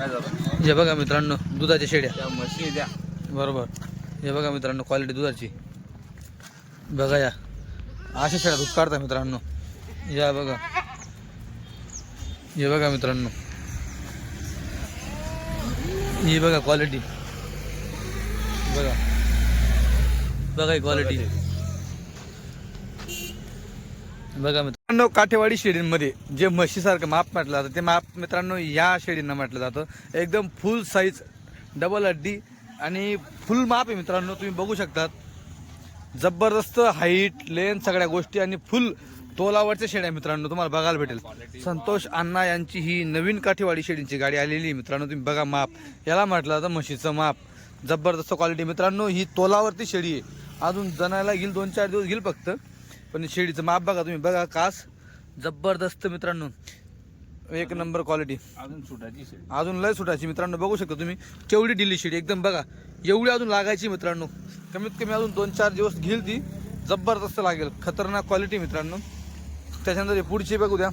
हे बघा मित्रांनो दुधाच्या शेड्या. म्हशी द्या. बरोबर. हे बघा मित्रांनो क्वालिटी दुधाची. बघा या. अशा शेळ्या दूध काढता मित्रांनो. या बघा. हे बघा मित्रांनो. ही बघा क्वालिटी बघा. बघा क्वालिटी बघा मित्रांनो काठेवाडी शेडींमध्ये जे म्हशीसारखं माप म्हटलं जातं ते माप मित्रांनो या शेडींना म्हटलं जातं. एकदम फुल साईज डबल अड्डी आणि फुल माप आहे मित्रांनो तुम्ही बघू शकतात. जबरदस्त हाईट लेन सगळ्या गोष्टी आणि फुल तोलावरच्या शेड्या मित्रांनो तुम्हाला बघायला भेटेल. संतोष अण्णा यांची ही नवीन काठेवाडी शेडींची गाडी आलेली आहे मित्रांनो तुम्ही बघा माप. याला म्हटलं जातं म्हशीचं माप. जबरदस्त क्वालिटी मित्रांनो ही तोलावरती शेडी आहे. अजून जनायला घेईल दोन चार दिवस घेईल फक्त. पण शेळीचं माप बघा तुम्ही. बघा कास जबरदस्त मित्रांनो. एक नंबर क्वालिटी अजून शेळी अजून लय सुटायची मित्रांनो. बघू शकता तुम्ही. केवढी डिली शेडी. एकदम बघा. एवढी अजून लागायची मित्रांनो. कमीत कमी अजून दोन चार दिवस घेईल ती. जबरदस्त लागेल. खतरनाक क्वालिटी मित्रांनो. त्याच्यानंतर पुढची बघू द्या.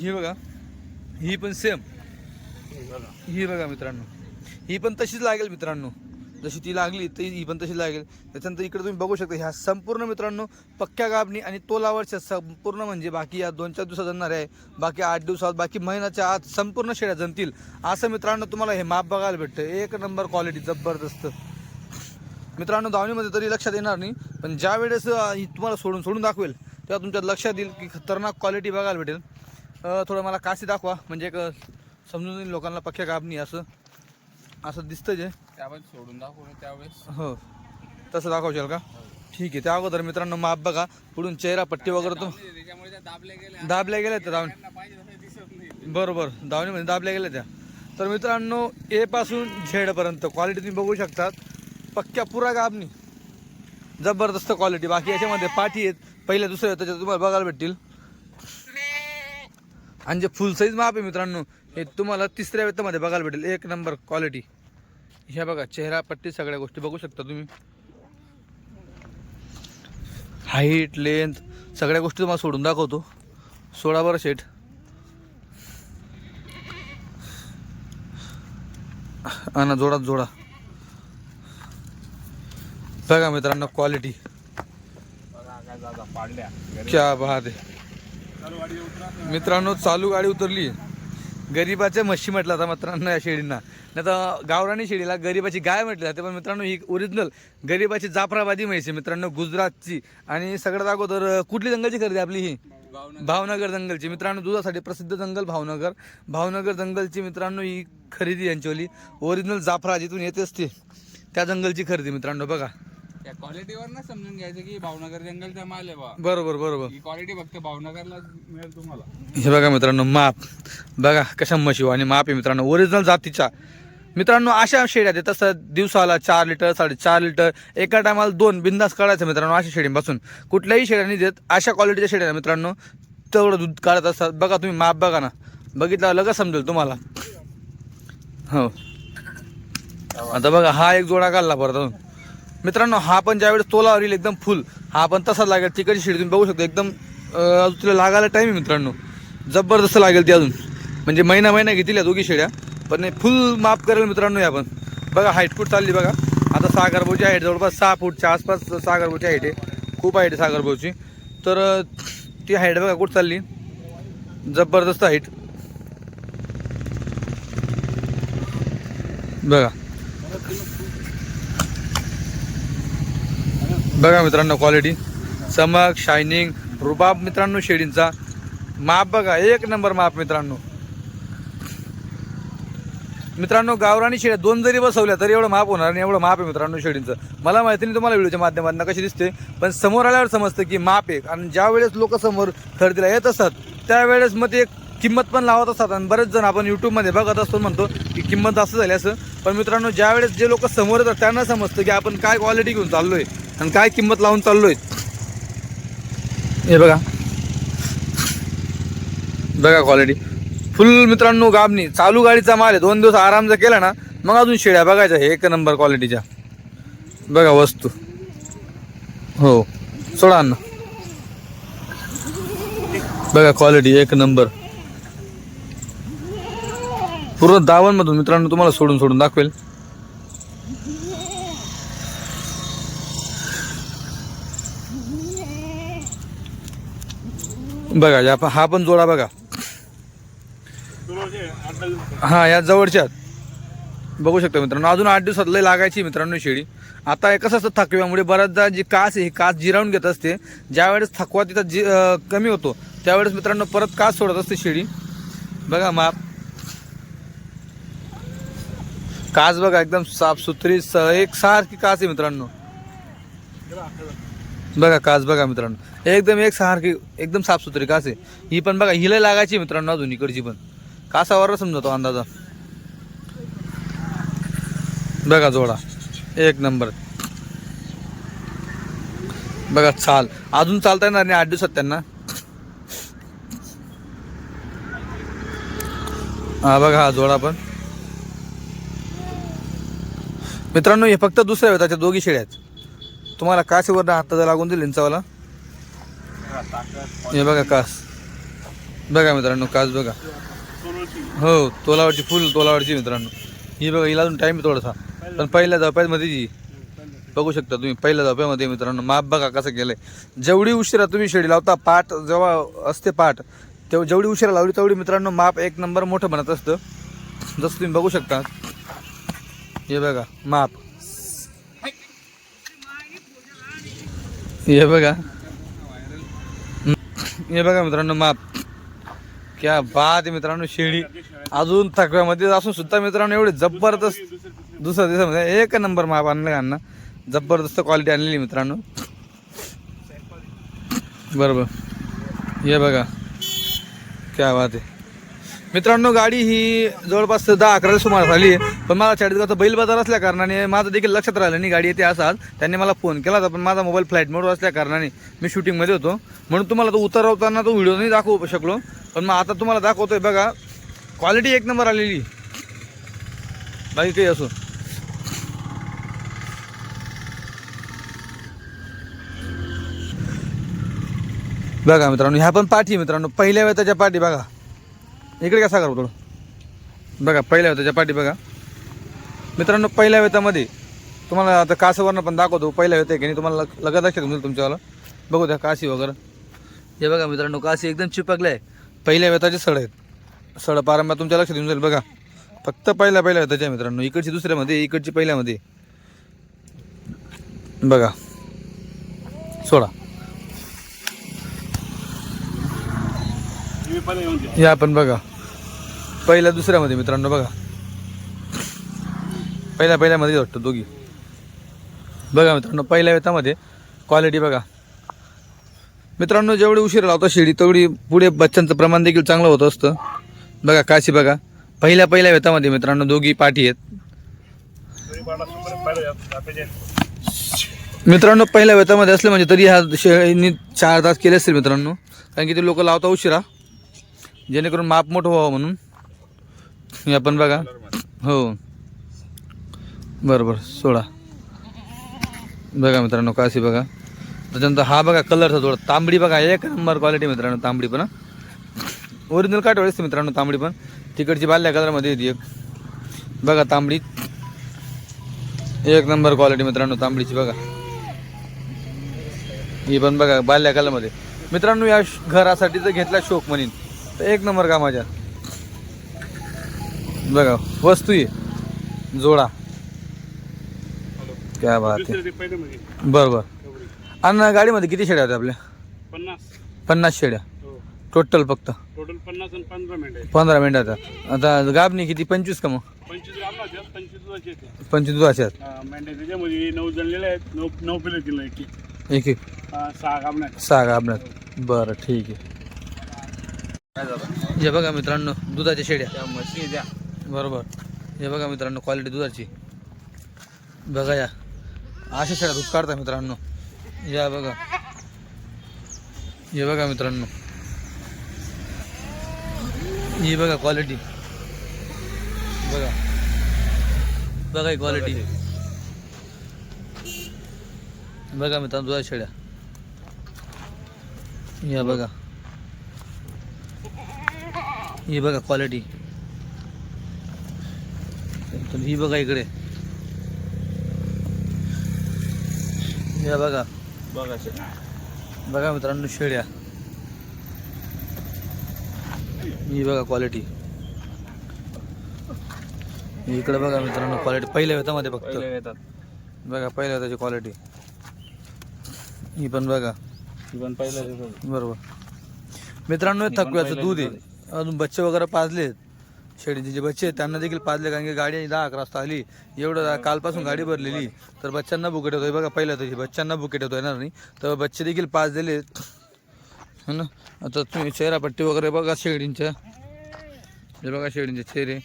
ही बघा. ही पण सेम ही बघा मित्रांनो. ही पण तशीच लागेल मित्रांनो. जशी ती लागली तर ही पण तशी लागेल. त्याच्यानंतर इकडे तुम्ही बघू शकता ह्या संपूर्ण मित्रांनो पक्क्या गाभणी आणि तोलावरच्या संपूर्ण म्हणजे बाकी या दोन चार दिवसात जणणार आहे. बाकी आठ दिवसात बाकी महिन्याच्या आत संपूर्ण शेळ्या जणतील असं मित्रांनो तुम्हाला हे माप बघायला भेटतं. एक नंबर क्वालिटी जबरदस्त. मित्रांनो दावणीमध्ये तरी लक्षात येणार नाही पण ज्या वेळेस ही तुम्हाला सोडून सोडून दाखवेल तेव्हा तुमच्या लक्षात येईल की खतरनाक क्वालिटी बघायला भेटेल. थोडं मला काशी दाखवा म्हणजे एक समजून येईल लोकांना पक्क्या गाभणी असं असं दिसतं जे. त्यावेळेस सोडून दाखवू ना त्यावेळेस. हो. तसं दाखवशाल का? ठीक आहे. त्या अगोदर मित्रांनो माप बघा. पुढून चेहरा पट्टी वगैरे तो त्याच्यामुळे त्या दाबल्या गेल्या दाबल्या गेल्या त्या दावणी त्यांना पाहिजे तसं दिसत नाही. बरोबर. दावणीमध्ये दाबल्या गेल्या त्या. तर मित्रांनो ए पासून झेडपर्यंत क्वालिटी तुम्ही बघू शकतात. पक्क्या पुरा गाबनी. जबरदस्त क्वालिटी बाकी याच्यामध्ये पाठी आहेत. पहिल्या दुसऱ्या त्याच्यात तुम्हाला बघायला भेटतील. आणि जे फुल साईज माप आहे मित्रांनो हे तुम्हाला तिसऱ्या वेतामध्ये बघायला भेटेल. एक नंबर क्वालिटी ह्या बघा चेहरा पट्टी सगळ्या गोष्टी बघू शकता तुम्ही. हाईट लेंथ सगळ्या गोष्टी तुम्हाला सोडून दाखवतो. सोळा बरं शेट आणा जोडा जोडा. बघा मित्रांनो क्वालिटी क्या बात आहे. मित्रांनो चालू गाडी उतरली. गरीबाच्या म्हशी म्हटलं आता मित्रांनो या शेळींना. नाही तर गावरानी शेळीला गरीबाची गाय म्हटली जाते. पण मित्रांनो ही ओरिजिनल गरीबाची जाफराबादी म्हैस आहे मित्रांनो गुजरातची. आणि सगळ्यात अगोदर कुठली जंगलची खरेदी आपली ही? भावनगर. जंगलची. मित्रांनो दुधासाठी प्रसिद्ध जंगल भावनगर. भावनगर जंगलची मित्रांनो ही खरेदी यांच्यावाली ओरिजिनल जाफरा जिथून येते असते त्या जंगलची खरेदी मित्रांनो बघा. त्या क्वालिटीवर ना समजून घ्यायचं की भावनगर जंगलचा माल आहे बरोबर बरोबर. ही क्वालिटी फक्त भावनगरला मिळेल तुम्हाला. हे बघा मित्रांनो माप. बघा कशा म्हशी आणि माप आहे मित्रांनो. ओरिजिनल जातीच्या. मित्रांनो अशा शेड्या आहेत तसं दिवसाला चार लिटर साडेचार लिटर एका टायमाला दोन बिंदास काढायचं मित्रांनो अशा शेडींपासून कुठल्याही शेड्यांनी देत अशा क्वालिटीच्या शेड्या मित्रांनो तेवढं दूध काढत असतात. बघा तुम्ही माप बघा ना. बघितलं लगेच समजेल तुम्हाला. हो. आता बघा हा एक जोडा काढला परत मित्रांनो हा पण ज्यावेळेस तोलावर येईल एकदम फुल हा पण तसाच लागेल. तिकडची शेड तुम्ही बघू शकता एकदम अजून तिला लागायला टाईम आहे मित्रांनो. जबरदस्त लागेल ती अजून. म्हणजे महिना महिना घेतील या दोघी शेड्या. पण फुल माफ करेल मित्रांनो आपण. बघा हाईट कुठ चालली बघा. आता सागरभाऊची हाईट जवळपास सहा फूटच्या आसपास सागरभाऊची हाईट आहे. खूप हाईट आहे सागरभाऊची तर ती हाईट बघा कुठं चालली. जबरदस्त हाईट बघा. बघा मित्रांनो क्वालिटी चमक शायनिंग रुबाब मित्रांनो शेडींचा माप बघा एक नंबर माप मित्रांनो. मित्रांनो गावरानी शेळ्या दोन जरी बसवल्या तरी एवढं माप होणार नाही एवढं माप आहे मित्रांनो शेळींचं. मला माहिती नाही तुम्हाला व्हिडिओच्या माध्यमातून कशी दिसते पण समोर आल्यावर समजतं की माप आहे कारण ज्या वेळेस लोक समोर खरेदीला येत असतात त्यावेळेस मग ते किंमत पण लावत असतात. आणि बरेच जण आपण यूट्यूबमध्ये बघत असतो म्हणतो की किंमत असं झाली असं. पण मित्रांनो ज्या वेळेस जे लोक समोर येतात त्यांना समजतं की आपण काय क्वालिटी घेऊन चाललोय आणि काय किंमत लावून चाललोय. हे बघा. बघा क्वालिटी फुल मित्रांनो गाबणी चालू गाडीचा माल आहे. दोन दिवस आराम जर केला ना मग अजून शेळ्या बघायच्या. एक नंबर क्वालिटीच्या बघा वस्तू. हो. सोडा ना बघा क्वालिटी एक नंबर पूर्ण दावणमधून मित्रांनो तुम्हाला सोडून सोडून दाखवेल. बघा हा पण जोडा बघा. हा या जवळच्या बघू शकता मित्रांनो अजून आठ दिवसात लय लागायची मित्रांनो शेळी आता हे कसं असतं थकव्यामुळे बऱ्याचदा जी कास आहे ही कास जिरावून घेत असते. ज्यावेळेस थकवा तिथं जी कमी होतो त्यावेळेस मित्रांनो परत कास सोडत असते शेळी बघा माप. कास बघा एकदम साफसुथरी स एक सारखी कास आहे मित्रांनो. बघा कास बघा मित्रांनो. एकदम एक सारखी एकदम साफसुथरी कास आहे. ही पण बघा हिला लागायची मित्रांनो अजून इकडची पण. कासावर समजतो अंदाजा. बघा जोडा. एक नंबर. बघा चाल. अजून चालता येणार नाही आठ दिवसात त्यांना. हा बघा हा जोडा पण. मित्रांनो हे फक्त दुसऱ्या वेताच्या दोघी शेळ्या आहेत. तुम्हाला काशीवर हाताचा लागून दिली इंचावाला. हे बघा कास. बघा मित्रांनो कास बघा. हो तोलावरची फुल तोलावरची मित्रांनो. ही बघा हिला अजून टाईम आहे थोडासा. पण पहिल्या झोप्यामध्ये जी बघू शकता तुम्ही पहिल्या झोप्यामध्ये मित्रांनो माप बघा कसं केलंय. जेवढी उशिरा तुम्ही शेडी लावता पाठ जेव्हा असते पाठ तेव्हा जेवढी उशिरा लावली तेवढी मित्रांनो माप एक नंबर मोठं बनत असतं. जसं तुम्ही बघू शकता. हे बघा माप. हे बघा. हे बघा मित्रांनो माप. क्या बात आहे मित्रांनो शेळी अजून थकव्यामध्ये असून सुद्धा मित्रांनो एवढे जबरदस्त दुसऱ्या दिवसामध्ये एक नंबर माप आणलं यांना जबरदस्त क्वालिटी आणलेली मित्रांनो. बरोबर. हे बघा. क्या बात आहे. मित्रांनो गाडी ही जवळपास दहा अकरा सुमार आली पण मला चाळीसगावचा बैल बाजार असल्या कारणाने माझं देखील लक्षात राहिलं नाही गाडी येते असाल त्यांनी मला फोन केला होता पण माझा मोबाईल फ्लाईट मोडवर असल्या कारणाने मी शूटिंगमध्ये होतो. म्हणून तुम्हाला तो उतरवताना तो व्हिडिओ नाही दाखवू शकलो पण मग आता तुम्हाला दाखवतोय बघा. क्वालिटी एक नंबर आलेली. बाकी काही असो. बघा मित्रांनो ह्या पण पाठी मित्रांनो पहिल्या वेताच्या पाठी बघा. इकडे कसा करू थोडं बघा पहिल्या वेताच्या पाठी बघा. मित्रांनो पहिल्या वेतामध्ये तुम्हाला आता कासवरनं पण दाखवतो. पहिल्या वेत आहे की नाही तुम्हाला लगत लक्षात येऊन जाईल तुमच्यावाला. बघू द्या काशी वगैरे. हे बघा मित्रांनो काशी एकदम चिपकले आहे पहिल्या वेताचे सड आहेत. सड पारंब्या तुमच्या लक्षात येऊन जाईल बघा. फक्त पहिल्या पहिल्या वेताच्या मित्रांनो. इकडची दुसऱ्यामध्ये इकडची पहिल्यामध्ये. बघा. सोडा. या पण बघा. पहिल्या दुसऱ्यामध्ये मित्रांनो बघा. पहिल्या पहिल्यामध्ये वाटतं दोघी. बघा मित्रांनो पहिल्या वेतामध्ये क्वालिटी बघा. मित्रांनो जेवढी उशीर लावता शेळी तेवढी पुढे बच्चांचं प्रमाण देखील चांगलं होत असतं. बघा काशी बघा. पहिल्या पहिल्या वेतामध्ये मित्रांनो दोघी पाठी आहेत. मित्रांनो पहिल्या वेतामध्ये असले म्हणजे तरी ह्या शेळींनी चार तास केले असतील मित्रांनो. कारण की ते लोक लावता उशिरा. जेणेकरून माप मोठं व्हावं म्हणून. हे आपण बघा. हो. बरोबर सोळा बघा मित्रांनो काशी बघा. त्याच्यानंतर हा बघा कलरचा थोडा तांबडी बघा एक नंबर क्वालिटी मित्रांनो तांबडी पण ओरिजिनल काट असते मित्रांनो तांबडी पण. तिकडची बाल्या कलरमध्ये येते एक. बघा तांबडी. एक नंबर क्वालिटी मित्रांनो तांबडीची बघा. ही पण बघा बाल्या कलरमध्ये मित्रांनो या श- घरासाठी जर घेतला शोक म्हणेन. तर एक नंबर कामाच्या बघा वस्तू आहे. जोडा. काय बात आहे. बरोबर आणि गाडीमध्ये किती शेड्या होत्या आपल्या? पन्नास. पन्नास शेड्या. हो. टोटल फक्त. टोटल पन्नास आणि पंधरा मिनिट पंधरा मिनिटाचा आता गाबणी किती? पंचवीस का मग? पंचवीस पंचवीस दुधाचे आहेत. हा, त्याच्यामध्ये नऊ जणलेले आहेत. नऊ नऊ पिले तिला एक एक. एक सहा नाही सहा गाबण्यात बरं ठीक आहे. हे बघा मित्रांनो दुधाच्या शेड्या. म्हशी द्या. बरोबर. हे बघा मित्रांनो क्वालिटी दुधाची. बघा या. अशा शेळ्या दूध काढता मित्रांनो. या बघा. हे बघा मित्रांनो. ही बघा क्वालिटी बघा. बघा ही क्वालिटी बघा मित्रांनो दुधा शेळ्या. या बघा. ही बघा क्वालिटी तर ही बघा इकडे. या बघा. बघा बघा मित्रांनो शेळ्या ही बघा क्वालिटी इकडे बघा मित्रांनो क्वालिटी पहिल्या वेतामध्ये फक्त. बघा पहिल्या त्याची क्वालिटी ही पण बघा. ती पण पहिलं येतात बरोबर. मित्रांनो हे ही थकव्याचं पहिल्या दूध आहे. अजून बच्चे वगैरे पाजलेत. शेळीचे जे बच्चे आहेत त्यांना देखील पाजले कारण की गाडी दहा अकरा वाजता आली. एवढं कालपासून गाडी भरलेली. तर बच्चांना बुकेट होतोय. बघा पहिल्या त्याची बच्चांना बुकेट होतो येणार नाही तर बच्चे देखील पाजलेले आहेत है ना? आता तुम्ही चेहरापट्टी वगैरे बघा शेळींच्या हे बघा शेळींचे चेहरे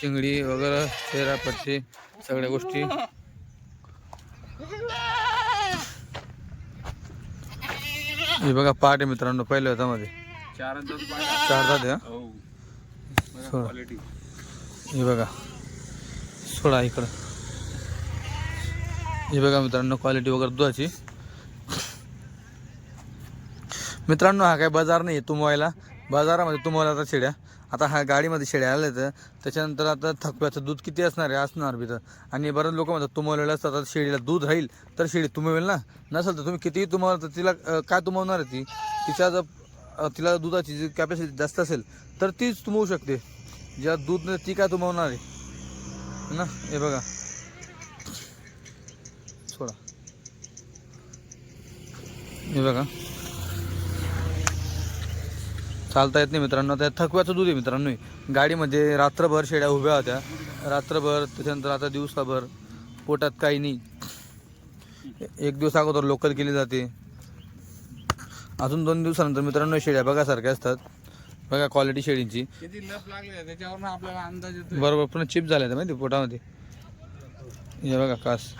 शिंगडी वगैरे चेहरापट्टी सगळ्या गोष्टी. हे बघा आहे मित्रांनो पहिल्या हातामध्ये. चार अंदाज चार जाते हो. क्वालिटी हे बघा. सोडा इकडं. हे बघा मित्रांनो क्वालिटी वगैरे दुधाची. मित्रांनो हा काय बाजार नाही आहे तुमवायला बाजारामध्ये तुमवायला आता शेड्या. आता हा गाडीमध्ये शेड्या आल्या तर त्याच्यानंतर आता थकव्याचं दूध किती असणार आहे असणार बी तर. आणि बरेच लोक म्हणतात तुमवलेलं असतात आता शेळीला दूध राहील तर शेळी तुमवेल ना. नसेल तर तुम्ही कितीही तुमवलं तर तिला काय तुमवणार आहे ती? तिच्या जर तिला दुधाची जी कॅपॅसिटी जास्त असेल तर तीच तुमवू शकते. ज्या दूध ती काय तुमवणार आहे? ना? हे बघा. सोडा. हे बघा. चालता येत नाही मित्रांनो. त्या थकव्याचं दूध आहे मित्रांनो. गाडीमध्ये रात्रभर शेळ्या उभ्या होत्या. रात्रभर त्याच्यानंतर आता दिवसाभर पोटात काही नाही. एक दिवस अगोदर लोकल केली जाते. अजून दोन दिवसानंतर मित्रांनो शेड्या बघासारख्या असतात. बघा क्वालिटी शेळींची. किती लप लागले त्याच्यावर आपल्याला अंदाज येतो बरोबर पुन्हा चिप झाल्या माहिती पोटामध्ये. हे बघा कास.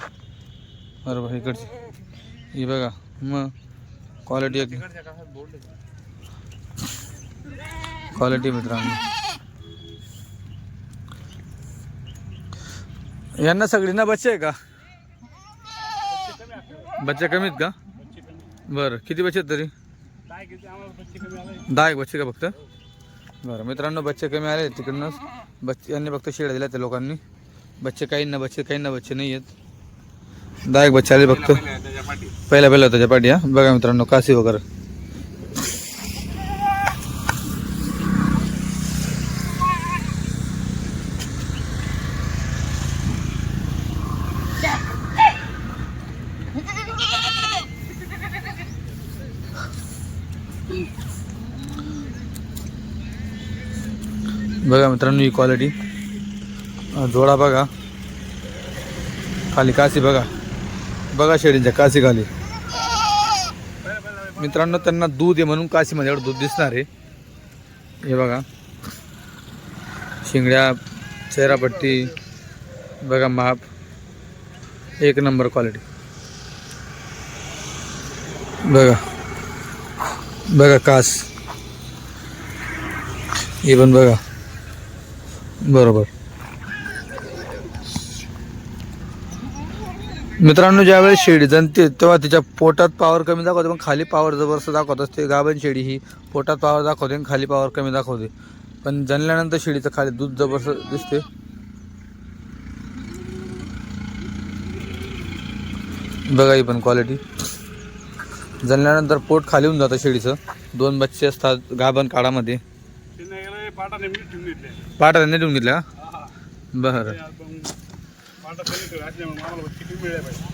बरोबर इकडची. ही बघा मग क्वालिटी एक. क्वालिटी मित्रांनो. यांना सगळींना बच्चे आहे का? बच्चे कमी आहेत का? बरं किती बच्चे आहेत तरी? दहा एक बच्चे का फक्त? बरं मित्रांनो बच्चे कमी आले तिकडनंच बच्चे यांनी फक्त शेड दिल्या त्या लोकांनी. बच्चे काही ना बच्चे काही ना बच्चे नाही आहेत. दहा एक बच्चे आले फक्त. पहिला पहिला होता पाठी हा. बघा मित्रांनो काशी वगैरे. बघा मित्रांनो ही क्वालिटी जोडा बघा. खाली कासी बघा. बघा शेळींच्या कासी खाली. मित्रांनो त्यांना दूध आहे म्हणून काशीमध्ये एवढं दूध दिसणार आहे. हे बघा. शिंगड्या चेहरापट्टी बघा माप. एक नंबर क्वालिटी बघा. बघा कास. हे पण बघा. बरोबर. मित्रांनो ज्यावेळेस शेळी जनते तेव्हा तिच्या पोटात पावर कमी दाखवते पण खाली पावर जबरदस्त दाखवत असते. गाभण शेळी ही पोटात पावर दाखवते आणि खाली पावर कमी दाखवते. पण जनल्यानंतर शेळीचं खाली दूध जबरदस्त दिसते. बघा ही पण क्वालिटी जनल्यानंतर पोट खाली होऊन जातं शेळीचं दोन बच्चे असतात गाभण काळामध्ये. ठेवून पाटा त्यांनी ठेवून घेतल्या? का हा. बरं. ते आपण पाटा आम्हाला पाहिजे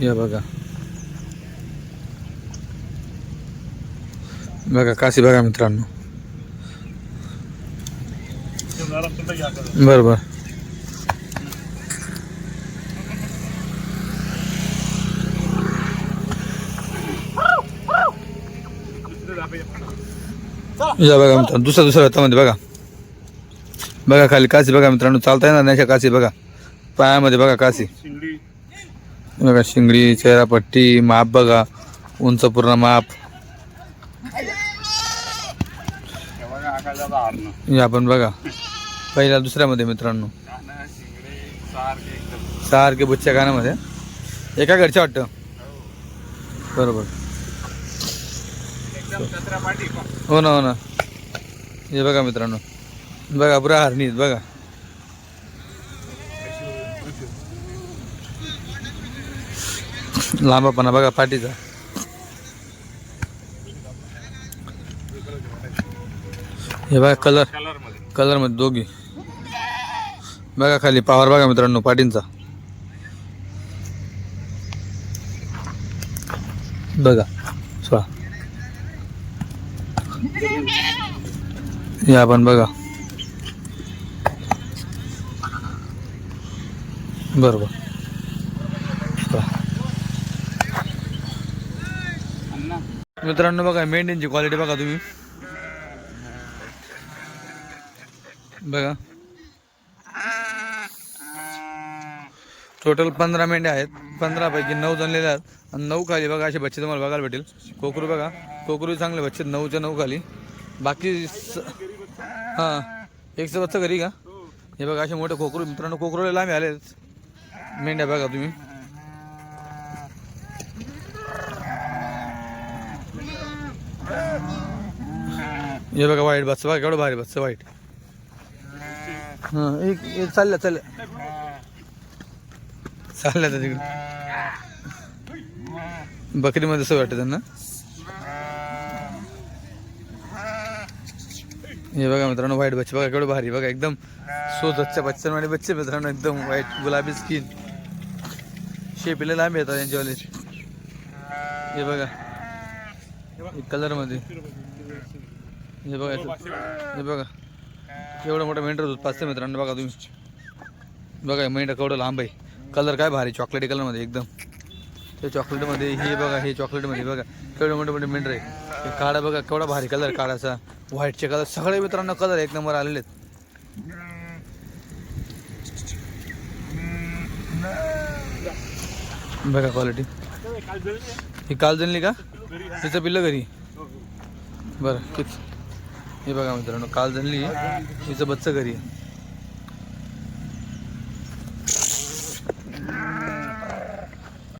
हे बघा. बघा काशी बघा मित्रांनो. ते सुद्धा घ्या आता. बरं बरं दुसरे धाबे घ्या. या बघा मित्रांनो दुसऱ्या दुसऱ्या हातामध्ये बघा. बघा खाली काशी बघा मित्रांनो चालता येणार नाही काशी बघा. पायामध्ये बघा काशी बघा शिंगडी चेहरापट्टी माप बघा. उंच पूर्ण माप. या बघा बघा. पहिल्या दुसऱ्यामध्ये मित्रांनो. सारखे बुच्च्या कानामध्ये. एका घरच्या वाटतं? बरोबर. हो ना हो ना. हे बघा मित्रांनो. बघा पुरा हरणी बघा. लांबापणा बघा पाठीचा. हे बघा कलर. कलरमध्ये कलरमध्ये दोघी. बघा खाली पावर बघा मित्रांनो पाटींचा बघा. हे आपण बघा. बरोबर. मित्रांनो बघा मेंढ्यांची क्वालिटी बघा तुम्ही. बघा. टोटल पंधरा मेंढ्या आहेत. पंधरा पैकी नऊ जणलेल्या आहेत. आणि नऊ खाली बघा असे बच्चे तुम्हाला बघायला भेटेल. कोकरू बघा. कोकरू चांगले बच्चे नऊच्या नऊ खाली. बाकी स- हां. एकशे बच्चा घरी का? हे बघा असे मोठे कोकरू मित्रांनो कोकरूला लांब आले मेंढ्या बघा तुम्ही. हे बघा वाईट बस बघा केवढं भारी बस वाईट. हां एक एक चालल्या चालल्या. चालल्या त्या तिकडे. बकरीमध्ये असं वाटतं त्यांना. हे बघा मित्रांनो व्हाईट बच्चे बघा केवढं भारी बघा एकदम सोजतच्या बच्चांवाले बच्चे मित्रांनो एकदम व्हाईट गुलाबी स्किन शेपीला लांब येतात यांच्यावाले हे बघा कलरमध्ये हे बघा हे बघा. एवढं मोठं मेंढर दूध पाचशे मित्रांनो बघा तुम्ही. बघा मेंढर केवढं लांब आहे. कलर काय भारी चॉकलेटी कलरमध्ये एकदम. ते चॉकलेटमध्ये हे बघा हे चॉकलेटमध्ये बघा केवढं मोठे मोठे मेंढर आहे. हे काळा बघा केवढा भारी कलर काळाचा. व्हाईटचे कलर सगळे मित्रांनो कलर एक नंबर आलेले आहेत. बघा क्वालिटी ही काल का? तिचं पिल्लं घरी. बरं हे बघा मित्रांनो काल जनली हिचं बच्चं घरी. आहे